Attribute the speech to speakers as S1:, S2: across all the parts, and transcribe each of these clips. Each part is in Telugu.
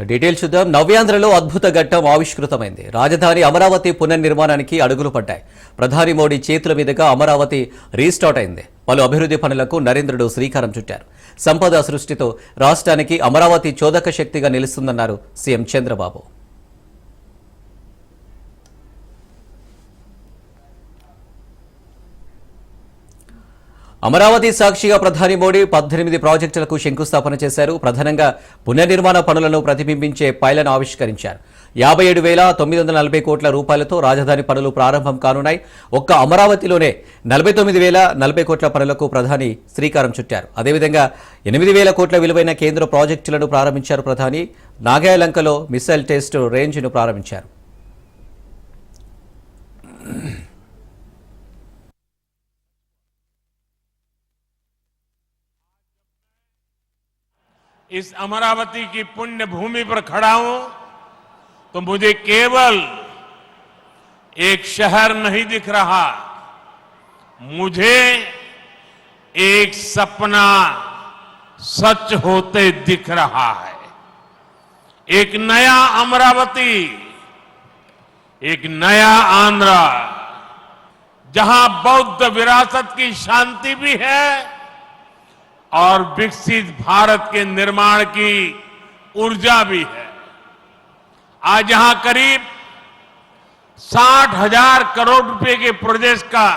S1: డీటెయిల్స్ చూద్దాం. నవ్యాంధ్రలో అద్భుత ఘట్టం ఆవిష్కృతమైంది. రాజధాని అమరావతి పునర్నిర్మాణానికి అడుగులు పడ్డాయి. ప్రధాని మోడీ చేతుల మీదుగా అమరావతి రీస్టార్ట్ అయింది. పలు అభివృద్ధి పనులకు నరేంద్రుడు శ్రీకారం చుట్టారు. సంపద సృష్టితో రాష్ట్రానికి అమరావతి చోదక శక్తిగా నిలుస్తుందన్నారు సీఎం చంద్రబాబు. అమరావతి సాక్షిగా ప్రధాని మోడీ పద్దెనిమిది ప్రాజెక్టులకు శంకుస్థాపన చేశారు. ప్రధానంగా పునర్నిర్మాణ పనులను ప్రతిబింబించే పైలను ఆవిష్కరించారు. యాభై ఏడు వేల తొమ్మిది వందల నలభై కోట్ల రూపాయలతో రాజధాని పనులు ప్రారంభం కానున్నాయి. ఒక్క అమరావతిలోనే నలభై తొమ్మిది వేల నలభై కోట్ల పనులకు ప్రధాని శ్రీకారం చుట్టారు. అదేవిధంగా ఎనిమిది వేల కోట్ల విలువైన కేంద్ర ప్రాజెక్టులను ప్రారంభించారు ప్రధాని. నాగాయలంకలో మిసైల్ టెస్ట్ రేంజ్ను ప్రారంభించారు.
S2: इस अमरावती की पुण्य भूमि पर खड़ा हूँ तो मुझे केवल एक शहर नहीं दिख रहा, मुझे एक सपना सच होते दिख रहा है। एक नया अमरावती, एक नया आंध्रा, जहाँ बौद्ध विरासत की शांति भी है और विकसित भारत के निर्माण की ऊर्जा भी है। आज यहाँ करीब साठ हज़ार करोड़ रुपए के प्रोजेक्ट का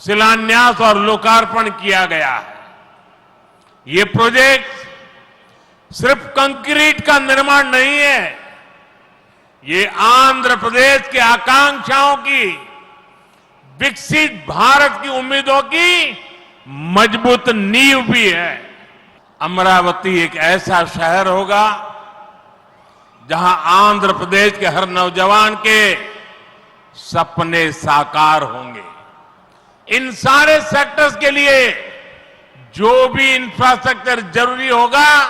S2: शिलान्यास और लोकार्पण किया गया है। ये प्रोजेक्ट सिर्फ़ कंक्रीट का निर्माण नहीं है, ये आंध्र प्रदेश के आकांक्षाओं की विकसित भारत की उम्मीदों की मज़बूत नींव भी है। अमरावती एक ऐसा शहर होगा जहाँ आंध्र प्रदेश के हर नौजवान के सपने साकार होंगे। इन सारे सेक्टर्स के लिए जो भी इंफ्रास्ट्रक्चर ज़रूरी होगा,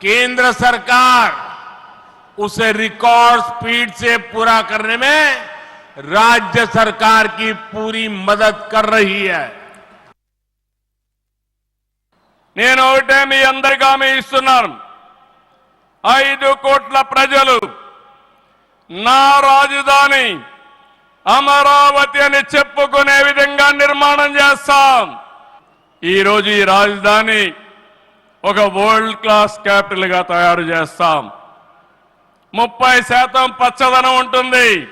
S2: केंद्र सरकार उसे रिकॉर्ड स्पीड से पूरा करने में राज्य सरकार की पूरी मदद कर रही है।
S3: నేను ఒకటే మీ అందరికీ హామీ ఇస్తున్నాను. ఐదు కోట్ల ప్రజలు నా రాజధాని అమరావతి అని చెప్పుకునే విధంగా నిర్మాణం చేస్తాం. ఈరోజు ఈ రాజధాని ఒక వరల్డ్ క్లాస్ క్యాపిటల్గా తయారు చేస్తాం. ముప్పై శాతం పచ్చదనం ఉంటుంది.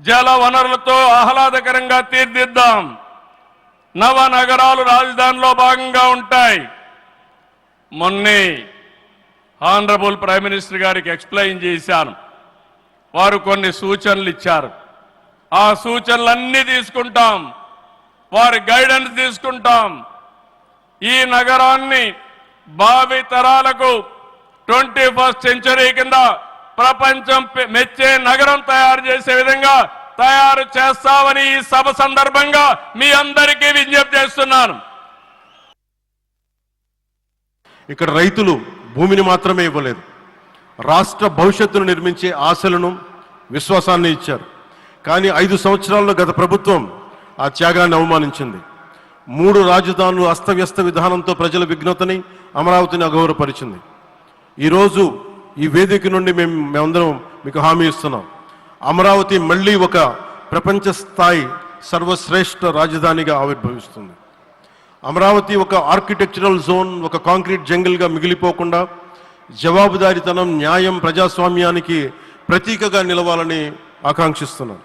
S3: జల వనరులతో ఆహ్లాదకరంగా తీర్దిద్దాం నవ నగరాలు రాజధానిలో భాగంగా ఉంటాయి. మొన్నే ఆనరబుల్ ప్రైమ్ మినిస్టర్ గారికి ఎక్స్ప్లెయిన్ చేశాను. వారు కొన్ని సూచనలు ఇచ్చారు. ఆ సూచనలన్నీ తీసుకుంటాం. వారి గైడెన్స్ తీసుకుంటాం. ఈ నగరాన్ని భావి తరాలకు ట్వంటీ ఫస్ట్ సెంచరీ కింద ప్రపంచం పె- మెచ్చే నగరం తయారు చేసే విధంగా తయారు చేస్తామని ఈ సభ సందర్భంగా మీ అందరికీ విజ్ఞప్తి చేస్తున్నాను.
S4: ఇక్కడ రైతులు భూమిని మాత్రమే ఇవ్వలేదు. రాష్ట్ర భవిష్యత్తును నిర్మించే ఆశలను విశ్వాసాన్ని ఇచ్చారు. కానీ ఐదు సంవత్సరాల్లో గత ప్రభుత్వం ఆ త్యాగాన్ని అవమానించింది. మూడు రాజధానులు అస్తవ్యస్త విధానంతో ప్రజల విఘ్నతని అమరావతిని అగౌరవపరిచింది. ఈరోజు ఈ వేదిక నుండి మేము మేమందరం మీకు హామీ ఇస్తున్నాం. అమరావతి మళ్ళీ ఒక ప్రపంచ స్థాయి సర్వశ్రేష్ఠ రాజధానిగా ఆవిర్భవిస్తుంది. అమరావతి ఒక ఆర్కిటెక్చరల్ జోన్ ఒక కాంక్రీట్ జంగిల్గా మిగిలిపోకుండా జవాబుదారీతనం న్యాయం ప్రజాస్వామ్యానికి ప్రతీకగా నిలవాలని ఆకాంక్షిస్తున్నాను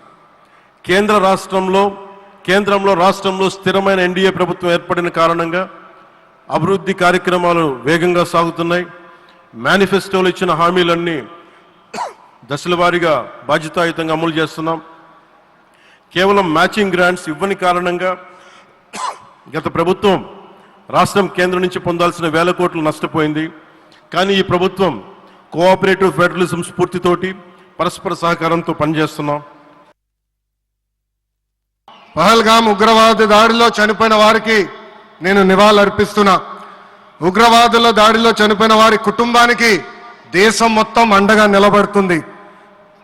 S4: కేంద్ర రాష్ట్రంలో కేంద్రంలో రాష్ట్రంలో స్థిరమైన ఎన్డీఏ ప్రభుత్వం ఏర్పడిన కారణంగా అభివృద్ధి కార్యక్రమాలు వేగంగా సాగుతున్నాయి. మేనిఫెస్టోలో ఇచ్చిన హామీలన్నీ దశల వారీగా బాధ్యతాయుతంగా అమలు చేస్తున్నాం. కేవలం మ్యాచింగ్ గ్రాంట్స్ ఇవ్వని కారణంగా గత ప్రభుత్వం రాష్ట్రం కేంద్రం నుంచి పొందాల్సిన వేల కోట్లు నష్టపోయింది. కానీ ఈ ప్రభుత్వం కోఆపరేటివ్ ఫెడరలిజం స్ఫూర్తితోటి పరస్పర సహకారంతో పనిచేస్తున్నాం.
S5: పహల్గాం ఉగ్రవాద దాడిలో చనిపోయిన వారికి నేను నివాళులర్పిస్తున్నా ఉగ్రవాదుల దాడిలో చనిపోయిన వారి కుటుంబానికి దేశం మొత్తం అండగా నిలబడుతుంది.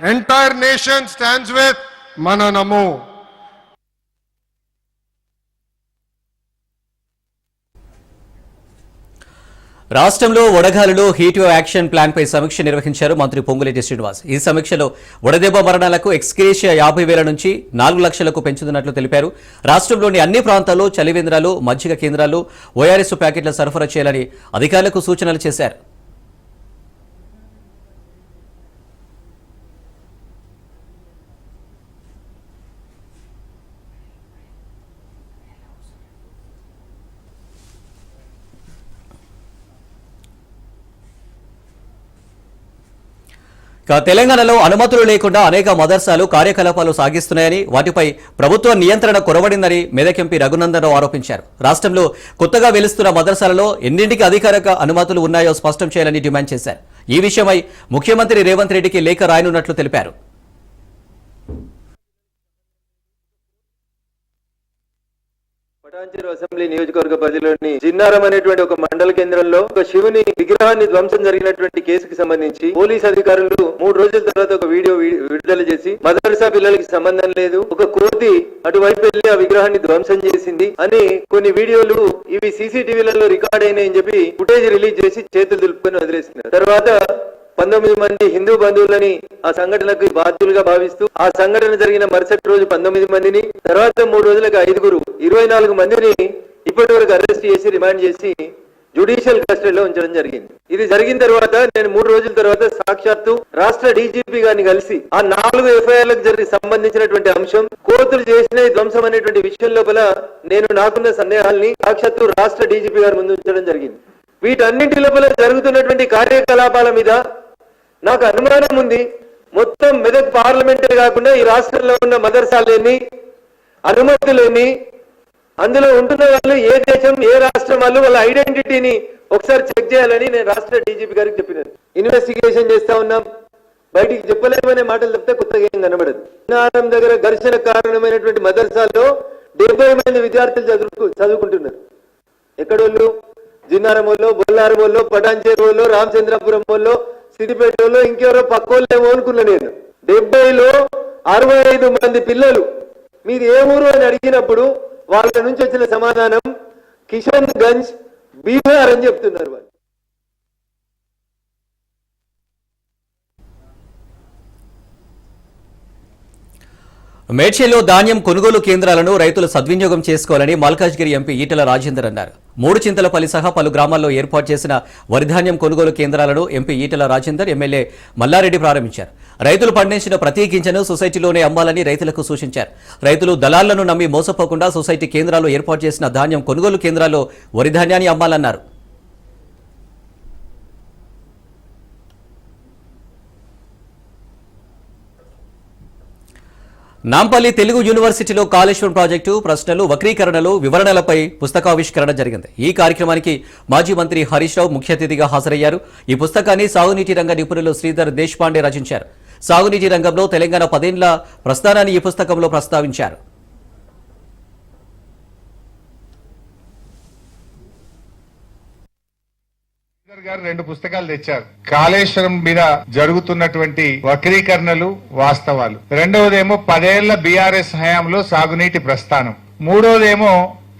S5: ఎంటైర్ నేషన్ స్టాండ్స్ విత్ మన నమో
S1: రాష్ట్రంలో వడగాలిలో హీట్ వేవ్ యాక్షన్ ప్లాన్ పై సమీక్ష నిర్వహించారు మంత్రి పొంగులేటి శ్రీనివాస్. ఈ సమీక్షలో వడదెబ్బ మరణాలకు ఎక్స్క్రేషియా యాభై వేల నుంచి నాలుగు లక్షలకు పెంచుతున్నట్లు తెలిపారు. రాష్ట్రంలోని అన్ని ప్రాంతాల్లో చలివేంద్రాలు మజ్జిగ కేంద్రాలు ఓఆర్ఎస్ ప్యాకెట్ల సరఫరా చేయాలని అధికారులకు సూచనలు చేశారు. తెలంగాణలో అనుమతులు లేకుండా అనేక మదర్సాలు కార్యకలాపాలు సాగిస్తున్నాయని వాటిపై ప్రభుత్వ నియంత్రణ కొరవడిందని మెదక్ ఎంపీ రఘునందనరావు ఆరోపించారు. రాష్ట్రంలో కొత్తగా వెలుస్తున్న మదర్సాలలో ఎన్నింటికి అధికారిక అనుమతులు ఉన్నాయో స్పష్టం చేయాలని డిమాండ్ చేశారు. ఈ విషయమై ముఖ్యమంత్రి రేవంత్ రెడ్డికి లేఖ రాయనున్నట్లు తెలిపారు.
S6: పటాన్చెరు అసెంబ్లీ నియోజకవర్గ పరిధిలోని జిన్నారం అనేటువంటి ఒక మండల కేంద్రంలో ఒక శివుని విగ్రహాన్ని ధ్వంసం జరిగినటువంటి కేసుకి సంబంధించి పోలీస్ అధికారులు మూడు రోజుల తర్వాత ఒక వీడియో విడుదల చేసి మదర్సా పిల్లలకి సంబంధం లేదు ఒక కోతి అటువైపు వెళ్ళి ఆ విగ్రహాన్ని ధ్వంసం చేసింది అని కొన్ని వీడియోలు ఇవి సీసీటీవీలలో రికార్డ్ అయినాయని చెప్పి ఫుటేజ్ రిలీజ్ చేసి చేతులు దులుపుకొని వదిలేసినారు తర్వాత పంతొమ్మిది మంది హిందూ బంధువులని ఆ సంఘటనకు బాధ్యులుగా భావిస్తూ ఆ సంఘటన జరిగిన మరుసటి రోజు పంతొమ్మిది మందిని తర్వాత మూడు రోజులకు ఐదుగురు ఇరవై నాలుగు మందిని ఇప్పటి వరకు అరెస్ట్ చేసి రిమాండ్ చేసి జుడిషియల్ కస్టడీలో ఉంచడం జరిగింది. ఇది జరిగిన తర్వాత నేను మూడు రోజుల తర్వాత సాక్షాత్తు రాష్ట్ర డీజీపీ గారిని కలిసి ఆ నాలుగు ఎఫ్ఐఆర్లకు జరిగి సంబంధించినటువంటి అంశం కోర్టులు చేసిన ధ్వంసం అనేటువంటి విషయం లోపల నేను నాకున్న సందేహాల్ని సాక్షాత్తు రాష్ట్ర డీజీపీ గారి ముందు ఉంచడం జరిగింది. వీటన్నింటి లోపల జరుగుతున్నటువంటి కార్యకలాపాల మీద నాకు అనుమానం ఉంది. మొత్తం మెదక్ పార్లమెంటే కాకుండా ఈ రాష్ట్రంలో ఉన్న మదర్సాలేని అనుమతులేని అందులో ఉంటున్న వాళ్ళు ఏ దేశం ఏ రాష్ట్రం వాళ్ళు వాళ్ళ ఐడెంటిటీని ఒకసారి చెక్ చేయాలని నేను రాష్ట్ర డీజీపీ గారికి చెప్పినాను ఇన్వెస్టిగేషన్ చేస్తా ఉన్నాం. బయటికి చెప్పలేమనే మాటలు తప్పితే కొత్తగా ఏం కనబడదు. నారం దగ్గర ఘర్షణ కారణమైనటువంటి మదర్సాలో డెబ్బై మంది విద్యార్థులు చదువు చదువుకుంటున్నారు. ఎక్కడోళ్ళు? జిన్నారం బొల్లారమోళ్ళు పటాంజేరులో రామచంద్రపురంలో పటాన్చేరు రామచంద్రపురం వాళ్ళు ఇంకెవరో పక్కోళ్ళేమో అనుకున్నా నేను. డెబ్బైలో అరవై ఐదు మంది పిల్లలు. మీరు ఏ ఊరు అని అడిగినప్పుడు వాళ్ళ నుంచి వచ్చిన సమాధానం కిషన్ గంజ్ బీహార్ అని చెప్తున్నారు వాళ్ళు.
S1: మేడ్చల్లో ధాన్యం కొనుగోలు కేంద్రాలను రైతులు సద్వినియోగం చేసుకోవాలని మల్కాజ్గిరి ఎంపీ ఈటల రాజేందర్ అన్నారు. మూడు చింతలపల్లి సహా పలు గ్రామాల్లో ఏర్పాటు చేసిన వరిధాన్యం కొనుగోలు కేంద్రాలను ఎంపీ ఈటల రాజేందర్ ఎమ్మెల్యే మల్లారెడ్డి ప్రారంభించారు. రైతులు పండించిన ప్రతి గింజను సొసైటీలోనే అమ్మాలని రైతులకు సూచించారు. రైతులు దళాలను నమ్మి మోసపోకుండా సొసైటీ కేంద్రాల్లో ఏర్పాటు చేసిన ధాన్యం కొనుగోలు కేంద్రాల్లో వరిధాన్యాన్ని అమ్మాలన్నారు. నాంపల్లి తెలుగు యూనివర్సిటీలో కాళేశ్వరం ప్రాజెక్టు ప్రశ్నలు వక్రీకరణలు వివరణలపై పుస్తకావిష్కరణ జరిగింది. ఈ కార్యక్రమానికి మాజీ మంత్రి హరీష్ రావు ముఖ్య అతిథిగా హాజరయ్యారు. ఈ పుస్తకాన్ని సాగునీటి రంగ నిపుణులు శ్రీధర్ దేశపాండే రచించారు. సాగునీటి రంగంలో తెలంగాణ పదేండ్ల ప్రస్థానాన్ని ఈ పుస్తకంలో ప్రస్తావించారు.
S7: గారు రెండు పుస్తకాలు తెచ్చారు. కాళేశ్వరం మీద జరుగుతున్నటువంటి వక్రీకరణలు వాస్తవాలు. రెండవదేమో పదేళ్ళ బీఆర్ఎస్ హయాంలో సాగునీటి ప్రస్థానం. మూడవదేమో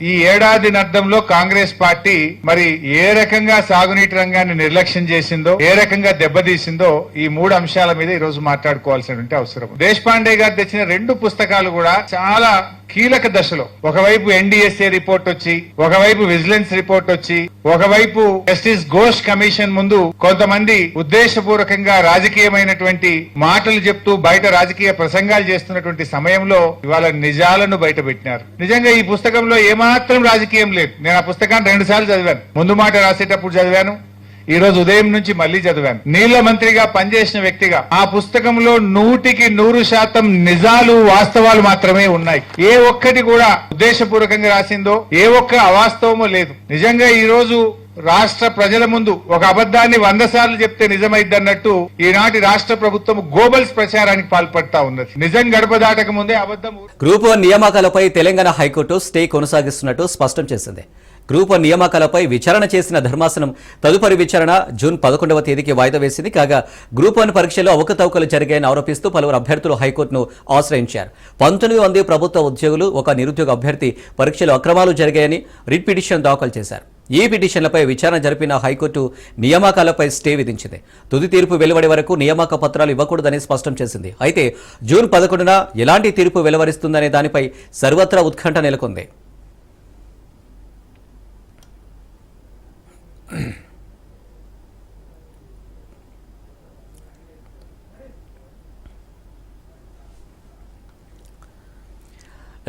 S7: ఈ ఏడాది నద్దంలో కాంగ్రెస్ పార్టీ మరి ఏ రకంగా సాగునీటి రంగాన్ని నిర్లక్ష్యం చేసిందో ఏ రకంగా దెబ్బతీసిందో ఈ మూడు అంశాల మీద ఈ రోజు మాట్లాడుకోవాల్సినటువంటి అవసరం. దేశపాండే గారు తెచ్చిన రెండు పుస్తకాలు కూడా చాలా కీలక దశలో. ఒకవైపు ఎన్డీఎస్ఏ రిపోర్ట్ వచ్చి ఒకవైపు విజిలెన్స్ రిపోర్ట్ వచ్చి ఒకవైపు జస్టిస్ ఘోష్ కమిషన్ ముందు కొంతమంది ఉద్దేశపూర్వకంగా రాజకీయమైనటువంటి మాటలు చెప్తూ బయట రాజకీయ ప్రసంగాలు చేస్తున్నటువంటి సమయంలో ఇవాళ నిజాలను బయట పెట్టినారు నిజంగా ఈ పుస్తకంలో ఏమాత్రం రాజకీయం లేదు. నేను ఆ పుస్తకాన్ని రెండు సార్లు చదివాను. ముందు మాట రాసేటప్పుడు చదివాను. ఈ రోజు ఉదయం నుంచి మళ్ళీ చదివాను. నీళ్ళ మంత్రిగా పనిచేసిన వ్యక్తిగా ఆ పుస్తకంలో నూటికి నూరు శాతం నిజాలు వాస్తవాలు మాత్రమే ఉన్నాయి. ఏ ఒక్కటి కూడా ఉద్దేశపూర్వకంగా రాసిందో ఏ ఒక్క అవాస్తవమో లేదు. నిజంగా ఈ రోజు రాష్ట్ర ప్రజల ముందు ఒక అబద్ధాన్ని వంద సార్లు చెప్తే నిజమైద్దన్నట్టు ఈనాటి రాష్ట్ర ప్రభుత్వం గోబల్స్ ప్రచారానికి పాల్పడతా ఉన్నది. నిజం గడప దాటక ముందే అబద్ధం
S1: గ్రూప్ వన్ నియామకాలపై తెలంగాణ హైకోర్టు స్టే కొనసాగిస్తున్నట్టు స్పష్టం చేసింది. గ్రూప్ వన్ నియామకాలపై విచారణ చేసిన ధర్మాసనం తదుపరి విచారణ జూన్ పదకొండవ తేదీకి వాయిదా వేసింది. కాగా గ్రూప్ వన్ పరీక్షలో అవకతవకలు జరిగాయని ఆరోపిస్తూ పలువురు అభ్యర్థులు హైకోర్టును ఆశ్రయించారు. పంతొమ్మిది మంది ప్రభుత్వ ఉద్యోగులు ఒక నిరుద్యోగ అభ్యర్థి పరీక్షలో అక్రమాలు జరిగాయని రిట్ పిటిషన్ దాఖలు చేశారు. ఈ పిటిషన్లపై విచారణ జరిపిన హైకోర్టు నియామకాలపై స్టే విధించింది. తుది తీర్పు వెలువడే వరకు నియామక పత్రాలు ఇవ్వకూడదని స్పష్టం చేసింది. అయితే జూన్ పదకొండున ఎలాంటి తీర్పు వెలువరిస్తుందనే దానిపై సర్వత్రా ఉత్కంఠ నెలకొంది.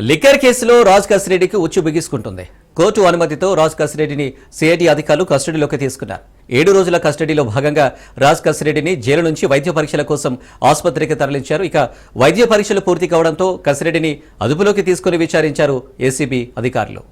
S1: లిక్కర్ కేసులో రాజ్ కసిరెడ్డికి ఉచ్చు బిగిసుకుంటుంది కోర్టు అనుమతితో రాజ్ కసిరెడ్డిని సిఐటి అధికారులు కస్టడీలోకి తీసుకున్నారు. ఏడు రోజుల కస్టడీలో భాగంగా రాజ్ కసిరెడ్డిని జైలు నుంచి వైద్య పరీక్షల కోసం ఆసుపత్రికి తరలించారు. ఇక వైద్య పరీక్షలు పూర్తి కావడంతో కసిరెడ్డిని అదుపులోకి తీసుకుని విచారించారు ఏసీబీ అధికారులు.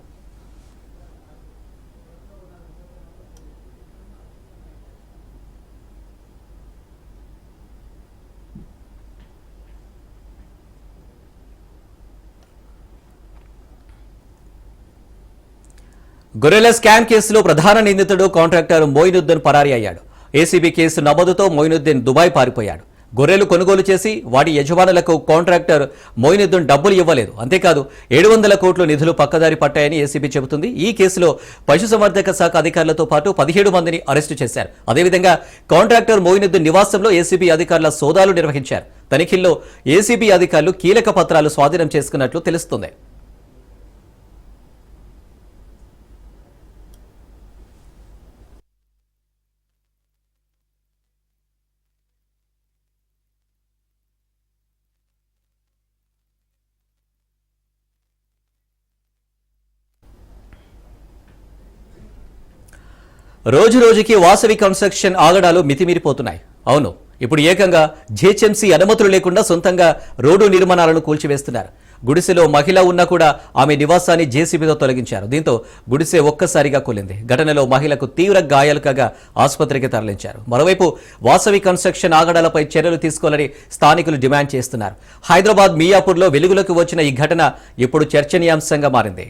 S1: గొర్రెల స్కామ్ కేసులో ప్రధాన నిందితుడు కాంట్రాక్టర్ మోయినుద్దీన్ పరారీ అయ్యాడు. ఏసీబీ కేసు నమోదుతో మోయినుద్దీన్ దుబాయ్ పారిపోయాడు. గొర్రెలు కొనుగోలు చేసి వాటి యజమానులకు కాంట్రాక్టర్ మోయినుద్దీన్ డబ్బులు ఇవ్వలేదు. అంతేకాదు ఏడు వందల కోట్ల నిధులు పక్కదారి పట్టాయని ఏసీబీ చెబుతుంది. ఈ కేసులో పశుసంవర్ధక శాఖ అధికారులతో పాటు పదిహేడు మందిని అరెస్టు చేశారు. అదేవిధంగా కాంట్రాక్టర్ మోయినుద్దీన్ నివాసంలో ఏసీబీ అధికారుల సోదాలు నిర్వహించారు. తనిఖీల్లో ఏసీబీ అధికారులు కీలక పత్రాలు స్వాధీనం చేసుకున్నట్లు తెలుస్తుంది. రోజు రోజుకి వాసవి కన్స్ట్రక్షన్ ఆగడాలు మితిమీరిపోతున్నాయి. అవును ఇప్పుడు ఏకంగా జేహెచ్ఎంసీ అనుమతులు లేకుండా సొంతంగా రోడ్డు నిర్మాణాలను కూల్చివేస్తున్నారు. గుడిసెలో మహిళ ఉన్నా కూడా ఆమె నివాసాన్ని జేసీబీతో తొలగించారు. దీంతో గుడిసె ఒక్కసారిగా కూలింది. ఘటనలో మహిళకు తీవ్ర గాయాలు కాగా ఆసుపత్రికి తరలించారు. మరోవైపు వాసవి కన్స్ట్రక్షన్ ఆగడాలపై చర్యలు తీసుకోవాలని స్థానికులు డిమాండ్ చేస్తున్నారు. హైదరాబాద్ మియాపూర్లో వెలుగులోకి వచ్చిన ఈ ఘటన ఇప్పుడు చర్చనీయాంశంగా మారింది.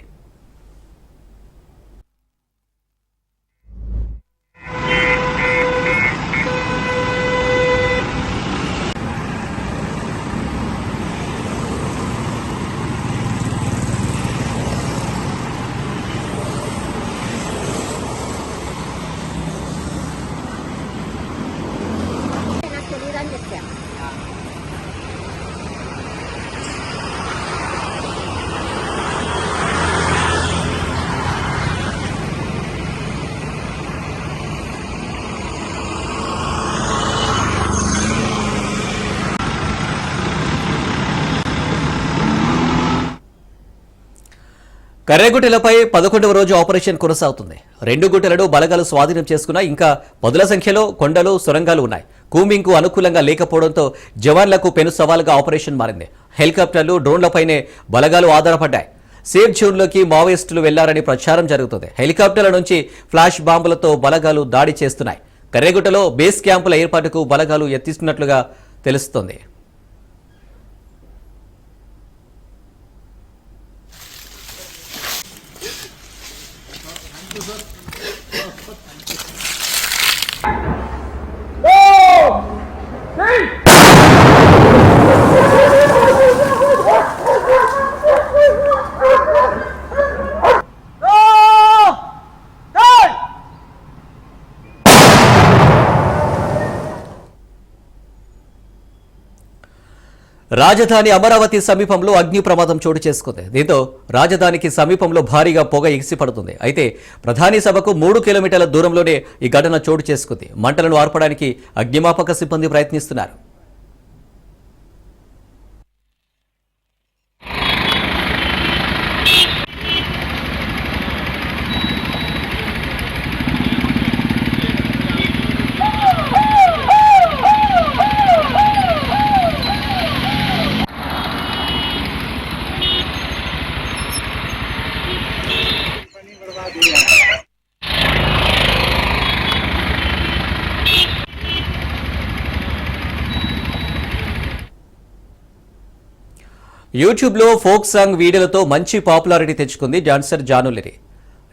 S1: కర్రెగుట్టెలపై పదకొండవ రోజు ఆపరేషన్ కొనసాగుతుంది. రెండు గుట్టలను బలగాలు స్వాధీనం చేసుకున్నా ఇంకా పదుల సంఖ్యలో కొండలు సొరంగాలు ఉన్నాయి. కూమింగ్కు అనుకూలంగా లేకపోవడంతో జవాన్లకు పెను సవాలుగా ఆపరేషన్ మారింది. హెలికాప్టర్లు డ్రోన్లపైనే బలగాలు ఆధారపడ్డాయి. సేఫ్ జోన్లోకి మావోయిస్టులు వెళ్ళారని ప్రచారం జరుగుతుంది. హెలికాప్టర్ల నుంచి ఫ్లాష్ బాంబులతో బలగాలు దాడి చేస్తున్నాయి. కర్రెగుట్టలో బేస్ క్యాంపుల ఏర్పాటుకు బలగాలు ఎత్తిస్తున్నట్లుగా తెలుస్తోంది. రాజధాని అమరావతి సమీపంలో అగ్ని ప్రమాదం చోటు చేసుకుంది. దీంతో రాజధానికి సమీపంలో భారీగా పొగ ఎగిసిపడుతుంది అయితే ప్రధాని సభకు మూడు కిలోమీటర్ల దూరంలోనే ఈ ఘటన చోటు చేసుకుంది. మంటలను ఆర్పడానికి అగ్నిమాపక సిబ్బంది ప్రయత్నిస్తున్నారు. యూట్యూబ్లో ఫోక్ సాంగ్ వీడియోలతో మంచి పాపులారిటీ తెచ్చుకుంది డాన్సర్ జానులిరి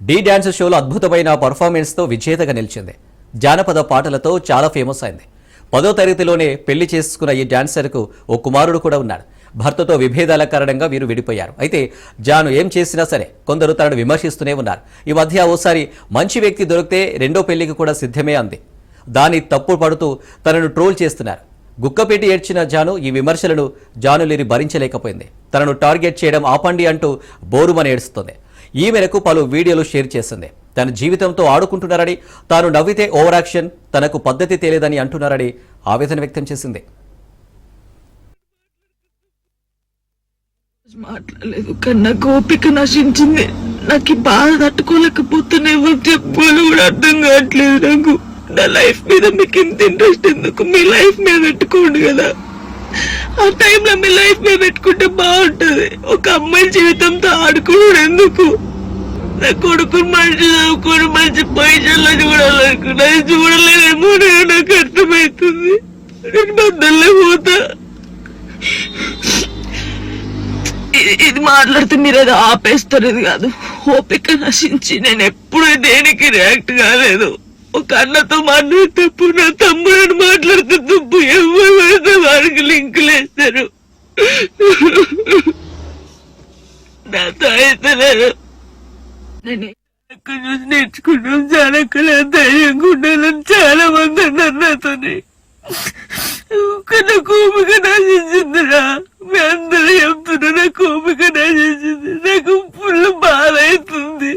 S1: డీ డాన్స్ షోలో అద్భుతమైన పర్ఫార్మెన్స్తో విజేతగా నిలిచింది. జానపద పాటలతో చాలా ఫేమస్ అయింది. పదో తరగతిలోనే పెళ్ళి చేసుకున్న ఈ డాన్సర్కు ఓ కుమారుడు కూడా ఉన్నాడు. భర్తతో విభేదాల కారణంగా వీరు విడిపోయారు. అయితే జాను ఏం చేసినా సరే కొందరు తనను విమర్శిస్తూనే ఉన్నారు. ఈ మధ్య ఓసారి మంచి వ్యక్తి దొరికితే రెండో పెళ్ళికి కూడా సిద్ధమే అంది. దాని తప్పు పడుతూ తనను ట్రోల్ చేస్తున్నారు. గుక్కపేటి ఏడ్చిన జాను ఈ విమర్శలను జానులిరి భరించలేకపోయింది. తనను టార్గెట్ చేయడం ఆపండి అంటూ బోరుమని ఏడుస్తుంది. ఈ మేరకు పలు వీడియోలు షేర్ చేసింది. తన జీవితంతో ఆడుకుంటున్నారని తాను నవ్వితే ఓవరాక్షన్ తనకు పద్ధతి తెలియదని అంటున్నారని ఆవేదన వ్యక్తం చేసింది.
S8: మాట్లాడలేదు కానీ నాకు నశించింది. నాకు ఈ బాధ తట్టుకోలేకపోతున్నా ఎవరు చెప్పుకోవాలి కూడా అర్థం కావట్లేదు నాకు. నా లైఫ్ మీద మీకు ఇంత ఇంట్రెస్ట్ ఎందుకు? మీ లైఫ్ మీద పెట్టుకోండి కదా. ఆ టైంలో మీ లైఫ్ మీద పెట్టుకుంటే బాగుంటది. ఒక అమ్మాయి జీవితంతో ఆడుకోవడం ఎందుకు? నా కొడుకుని మంచి చదువుకొని మంచి పొజిషన్లో చూడాలనుకున్నా చూడలేదేమో నాకు అర్థమవుతుంది. నేను బద్దల్లే పోతా. ఇది- మాట్లాడితే మీరు అది ఆపేస్తారు కాదు. ఓపిక నశించి నేను ఎప్పుడు దేనికి రియాక్ట్ కాలేదు. ఒక అన్నతో మాట్లాడే తప్పు నా తమ్ముడు మాట్లాడితే తప్పు ఎవరు వాడికి లింక్ వేస్తారు నాతో అయితే లేదు నేను ఎక్కడి చూసి నేర్చుకున్నాం చాలా కల ధైర్యంగా ఉండాలని చాలా మంది అన్నారు నాతోని నా కోపిక నశించిందిరా మీ అందరూ చెప్తున్నా నా కోపిక నశించింది నాకు ఫుల్ బాధ అవుతుంది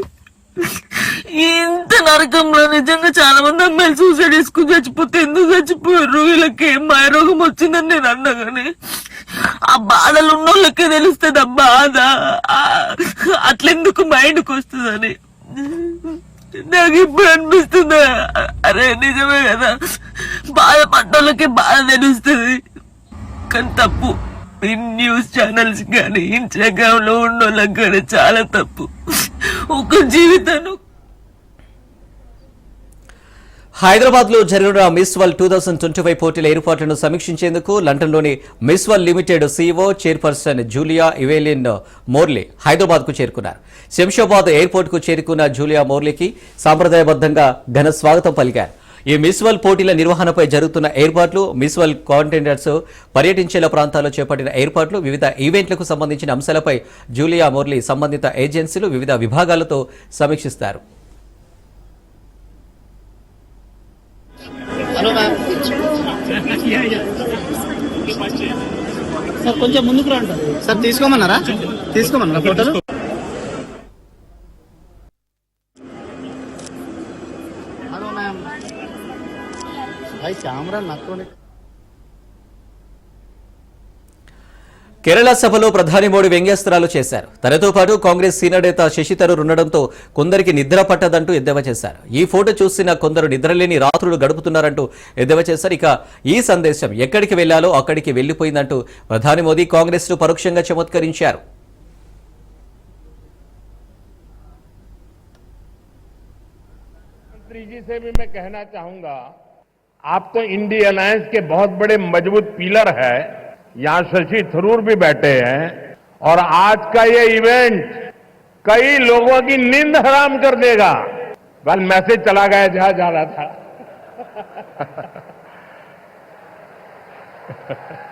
S8: ఇంత నరకంలో నిజంగా చాలా మంది అమ్మాయిలు సూసైడ్ చేసుకుని చచ్చిపోతే ఎందుకు చచ్చిపోయారు వీళ్ళకి ఏం మాయ రోగం నేను అన్నా కానీ. ఆ బాధలు ఉన్న వాళ్ళకే తెలుస్తుంది ఆ బాధ. అట్లెందుకు మైండ్కి వస్తుందని. నాకు ఇప్పుడు అనిపిస్తుంది. అరే నిజమే కదా. బాధ పడ్డోళ్ళకి బాధ తెలుస్తుంది. కానీ తప్పు. ఈ న్యూస్ ఛానల్స్ కానీ ఇన్స్టాగ్రామ్లో ఉన్నోళ్ళకి కానీ చాలా తప్పు. ఒక జీవితాన్ని
S1: హైదరాబాద్లో జరిగిన Miss World two thousand twenty five పోటీల ఏర్పాట్లను సమీక్షించేందుకు లండన్లోని Miss World Limited CEO chairperson Julia Evelyn Morley హైదరాబాద్కు చేరుకున్నారు. శంషాబాద్ ఎయిర్పోర్ట్కు చేరుకున్న జూలియా మోర్లీకి సాంప్రదాయబద్ధంగా ఘన స్వాగతం పలికారు. ఈ మిస్ వరల్డ్ పోటీల నిర్వహణపై జరుగుతున్న ఏర్పాట్లు మిస్ వరల్డ్ కాంటెండర్స్ పర్యటించేల ప్రాంతాల్లో చేపట్టిన ఏర్పాట్లు వివిధ ఈవెంట్లకు సంబంధించిన అంశాలపై జూలియా మోర్లీ సంబంధిత ఏజెన్సీలు వివిధ విభాగాలతో సమీక్షిస్తారు.
S9: హలో మ్యామ్ సార్ కొంచెం ముందుకు రండి. సార్ తీసుకోమన్నారా? తీసుకోమన్నారా ఫోటోలు? Hello ma'am. కెమెరా నక్కోండి
S1: కేరళ సభలో ప్రధాని మోడీ వ్యంగ్యాస్త్రాలు చేశారు తనతో పాటు కాంగ్రెస్ సీనియర్ నేత శశి థరూర్ ఉండడంతో కొందరికి నిద్ర పట్టదంటూ ఎద్దేవా చేశారు ఈ ఫోటో చూసిన కొందరు నిద్రలేని రాత్రులు గడుపుతున్నారంటూ ఎద్దేవా చేశారు ఇక ఈ సందేశం ఎక్కడికి వెళ్లాలో అక్కడికి వెళ్లిపోయిందంటూ ప్రధాని మోదీ కాంగ్రెస్ ను పరోక్షంగా చమత్కరించారు
S2: मंत्री जी से भी मैं कहना चाहूंगा आप तो इंडी अलायंस के बहुत बड़े मजबूत पिलर है यहाँ शशि थरूर भी बैठे हैं और आज का ये इवेंट कई लोगों की नींद हराम कर देगा। बल मैसेज चला गया, जहाँ जा रहा था।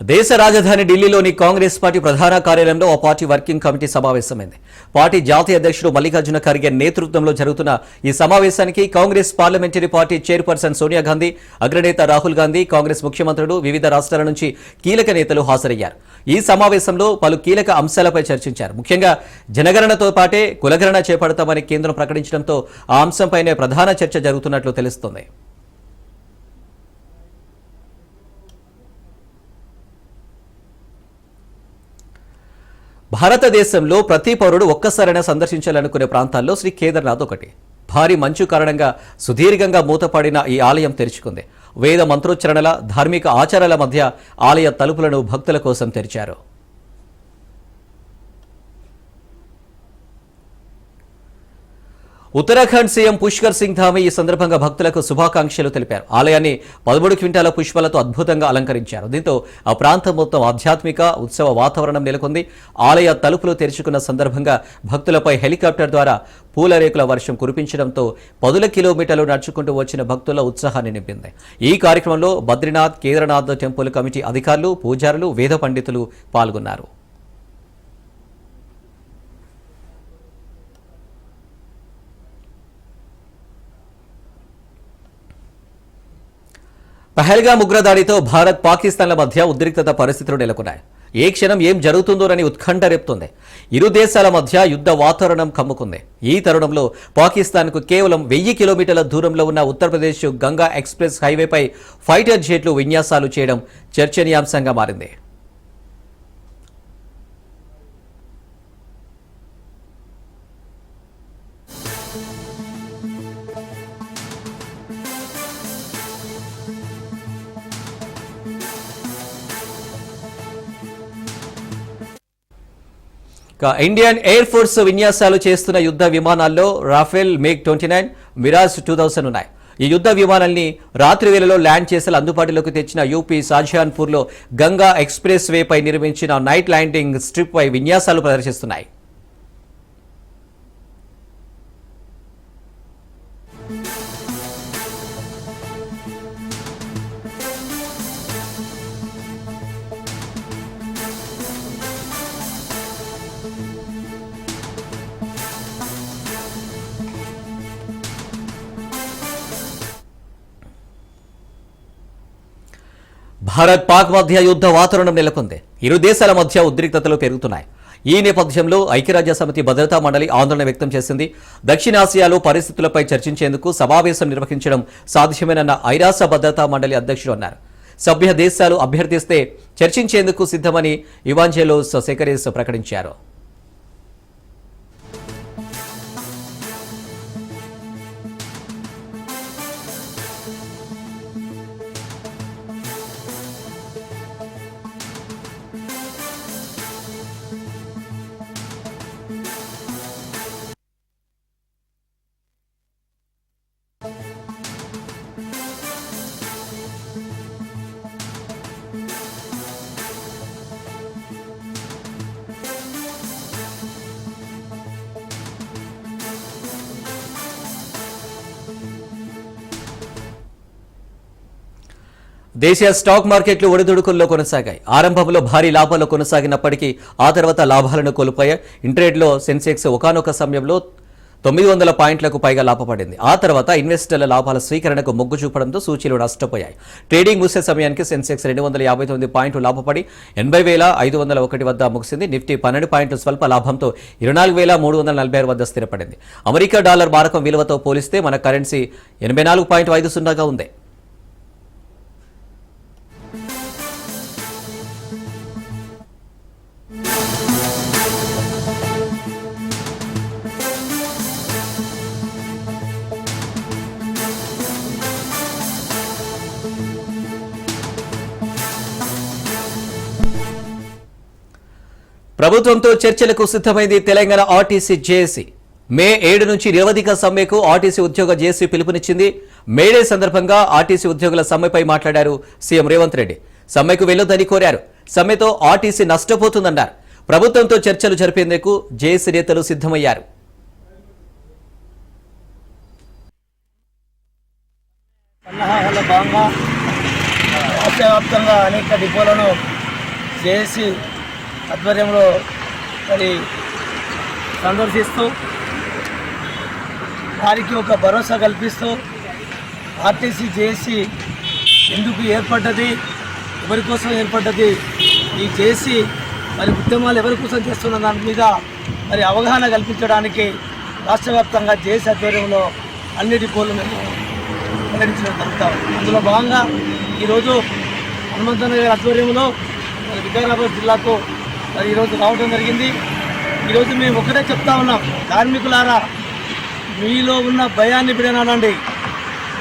S1: దేశ రాజధాని ఢిల్లీలోని కాంగ్రెస్ పార్టీ ప్రధాన కార్యాలయంలో ఆ పార్టీ వర్కింగ్ కమిటీ సమావేశమైంది. పార్టీ జాతీయ అధ్యక్షుడు మల్లికార్జున ఖర్గే నేతృత్వంలో జరుగుతున్న ఈ సమావేశానికి Congress parliamentary party chairperson Sonia Gandhi అగ్రనేత రాహుల్ గాంధీ కాంగ్రెస్ ముఖ్యమంత్రులు వివిధ రాష్ట్రాల నుంచి కీలక నేతలు హాజరయ్యారు. ఈ సమావేశంలో పలు కీలక అంశాలపై చర్చించారు. ముఖ్యంగా జనగణనతో పాటే కులగణన చేపడతామని కేంద్రం ప్రకటించడంతో ఆ అంశంపైనే ప్రధాన చర్చ జరుగుతున్నట్లు తెలుస్తోంది. భారతదేశంలో ప్రతి పౌరుడు ఒక్కసారైనా సందర్శించాలనుకునే ప్రాంతాల్లో శ్రీ కేదార్నాథ్ ఒకటి. భారీ మంచు కారణంగా సుదీర్ఘంగా మూతపడిన ఈ ఆలయం తెరుచుకుంది. వేద మంత్రోచ్చరణల ధార్మిక ఆచారాల మధ్య ఆలయ తలుపులను భక్తుల కోసం తెరిచారు. ఉత్తరాఖండ్ సీఎం పుష్కర్ సింగ్ ధామి ఈ సందర్భంగా భక్తులకు శుభాకాంక్షలు తెలిపారు. ఆలయాన్ని పదమూడు క్వింటాల పుష్పాలతో అద్భుతంగా అలంకరించారు. దీంతో ఆ ప్రాంతం మొత్తం ఆధ్యాత్మిక ఉత్సవ వాతావరణం నెలకొంది. ఆలయ తలుపులు తెరుచుకున్న సందర్భంగా భక్తులపై హెలికాప్టర్ ద్వారా పూలరేకుల వర్షం కురిపించడంతో పదుల కిలోమీటర్లు నడుచుకుంటూ వచ్చిన భక్తుల ఉత్సాహాన్ని నింపింది. ఈ కార్యక్రమంలో బద్రీనాథ్ కేదార్నాథ్ టెంపుల్ కమిటీ అధికారులు పూజారులు వేద పండితులు పాల్గొన్నారు. పహల్గా ఉగ్రదాడితో భారత్ పాకిస్తాన్ల మధ్య ఉద్రిక్తత పరిస్థితులు నెలకొన్నాయి. ఏ క్షణం ఏం జరుగుతుందోనని ఉత్కంఠ రేపుతుంది. ఇరు దేశాల మధ్య యుద్ధ వాతావరణం కమ్ముకుంది. ఈ తరుణంలో పాకిస్తాన్కు కేవలం వెయ్యి కిలోమీటర్ల దూరంలో ఉన్న ఉత్తరప్రదేశ్ గంగా ఎక్స్ప్రెస్ హైవేపై ఫైటర్ జెట్లు విన్యాసాలు చేయడం చర్చనీయాంశంగా మారింది. ఇండియన్ ఎయిర్ ఫోర్స్ విన్యాసాలు చేస్తున్న యుద్ధ విమానాల్లో Rafale MiG twenty nine Mirage two thousand ఉన్నాయి. ఈ యుద్ధ విమానాల్ని రాత్రి వేళలో ల్యాండ్ చేసేలా అందుబాటులోకి తెచ్చిన యూపీ షాజహాన్పూర్లో గంగా ఎక్స్ప్రెస్ వేపై నిర్మించిన నైట్ ల్యాండింగ్ స్ట్రిప్ పై విన్యాసాలు ప్రదర్శిస్తున్నాయి. భారత్ పాక్ మధ్య యుద్ధ వాతావరణం నెలకొంది. ఇరు దేశాల మధ్య ఉద్రిక్తతలు పెరుగుతున్నాయి. ఈ నేపథ్యంలో ఐక్యరాజ్య సమితి భద్రతా మండలి ఆందోళన వ్యక్తం చేసింది. దక్షిణాసియాలో పరిస్థితులపై చర్చించేందుకు సమావేశం నిర్వహించడం సాధ్యమేనన్న ఐరాస భద్రతా మండలి అధ్యక్షుడు అన్నారు. సభ్య దేశాలు అభ్యర్థిస్తే చర్చించేందుకు సిద్ధమని ఇవాంజెలోస్ సెకరీస్ ప్రకటించారు. దేశీయ స్టాక్ మార్కెట్లు ఒడిదుడుకుల్లో కొనసాగాయి. ఆరంభంలో భారీ లాభాలు కొనసాగినప్పటికీ ఆ తర్వాత లాభాలను కోల్పోయాయి. ఇంట్రేడ్లో సెన్సెక్స్ ఒకనొక సమయంలో తొమ్మిది వందల పాయింట్లకు పైగా లాభపడింది. ఆ తర్వాత ఇన్వెస్టర్ల లాభాల స్వీకరణకు మొగ్గు చూపడంతో సూచీలు నష్టపోయాయి. ట్రేడింగ్ ముగిసే సమయానికి సెన్సెక్స్ రెండు వందల యాభై తొమ్మిది పాయింట్లు లాభపడి ఎనభై వేల ఐదు వందల ఒకటి వద్ద ముగిసింది. నిఫ్టీ పన్నెండు పాయింట్లు స్వల్ప లాభంతో ఇరవై నాలుగు వేల మూడు వందల నలభై ఆరు వద్ద స్థిరపడింది. అమెరికా డాలర్ మారకం విలువతో పోలిస్తే మన కరెన్సీ ఎనభై నాలుగు పాయింట్ ఐదు సున్నాగా ఉంది. ప్రభుత్వంతో చర్చలకు సిద్ధమైంది తెలంగాణ ఆర్టీసీ జేఏసీ. మే ఏడు నుంచి నిరవధిక సమ్మెకు ఆర్టీసీ ఉద్యోగ జేఏసీ పిలుపునిచ్చింది. మేడే సందర్భంగా ఆర్టీసీ ఉద్యోగుల సమ్మెపై మాట్లాడారు సీఎం రేవంత్ రెడ్డి. సమ్మెకు వెళ్ళొద్దని కోరారు. సమ్మెతో ఆర్టీసీ నష్టపోతుందన్నారు. ప్రభుత్వంతో చర్చలు జరిపేందుకు జేఏసీ నేతలు సిద్ధమయ్యారు.
S9: సన్నాహాల అనేక డిపోలను
S10: జేఏసీ ఆధ్వర్యంలో మరి సందర్శిస్తూ వారికి ఒక భరోసా కల్పిస్తూ ఆర్టీసీ జేఏసీ ఎందుకు ఏర్పడ్డది ఎవరి కోసం ఏర్పడ్డది ఈ జేసీ మరి ఉద్యమాలు ఎవరి కోసం చేస్తున్న దాని మీద మరి అవగాహన కల్పించడానికి రాష్ట్ర వ్యాప్తంగా జేఏసీ ఆధ్వర్యంలో అన్ని డిపోలు మేము ప్రకటించడం జరుగుతాం అందులో భాగంగా ఈరోజు హనుమంతనగర్ ఆధ్వర్యంలో మరి వికారాబాద్ జిల్లాకు మరి ఈరోజు రావడం జరిగింది. ఈరోజు మేము ఒకటే చెప్తా ఉన్నాం. కార్మికులారా మీలో ఉన్న భయాన్ని విడనాడండి.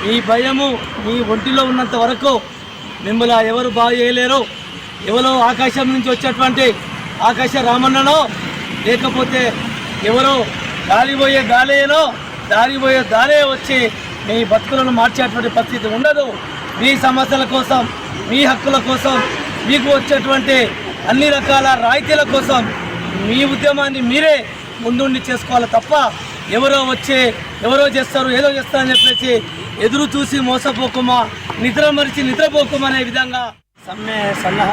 S10: మీ భయము మీ ఒంటిలో ఉన్నంత వరకు మిమ్మల్ని ఎవరు బాగు చేయలేరు. ఎవరో ఆకాశం నుంచి వచ్చేటువంటి ఆకాశ రామన్ననో లేకపోతే ఎవరో దారిపోయే గాలేనో దారిపోయే దారే వచ్చి మీ బతుకులను మార్చేటువంటి పరిస్థితి ఉండదు. మీ సమస్యల కోసం మీ హక్కుల కోసం మీకు వచ్చేటువంటి అన్ని రకాల రాయితీల కోసం మీ ఉద్యమాన్ని మీరే ముందుండి చేసుకోవాలి తప్ప ఎవరో వచ్చి ఎవరో చేస్తారు ఏదో చేస్తారని చెప్పేసి ఎదురు చూసి మోసపోకుమా నిద్ర మరిచి నిద్రపోకుమనే విధంగా సమ్మె సన్నాహ.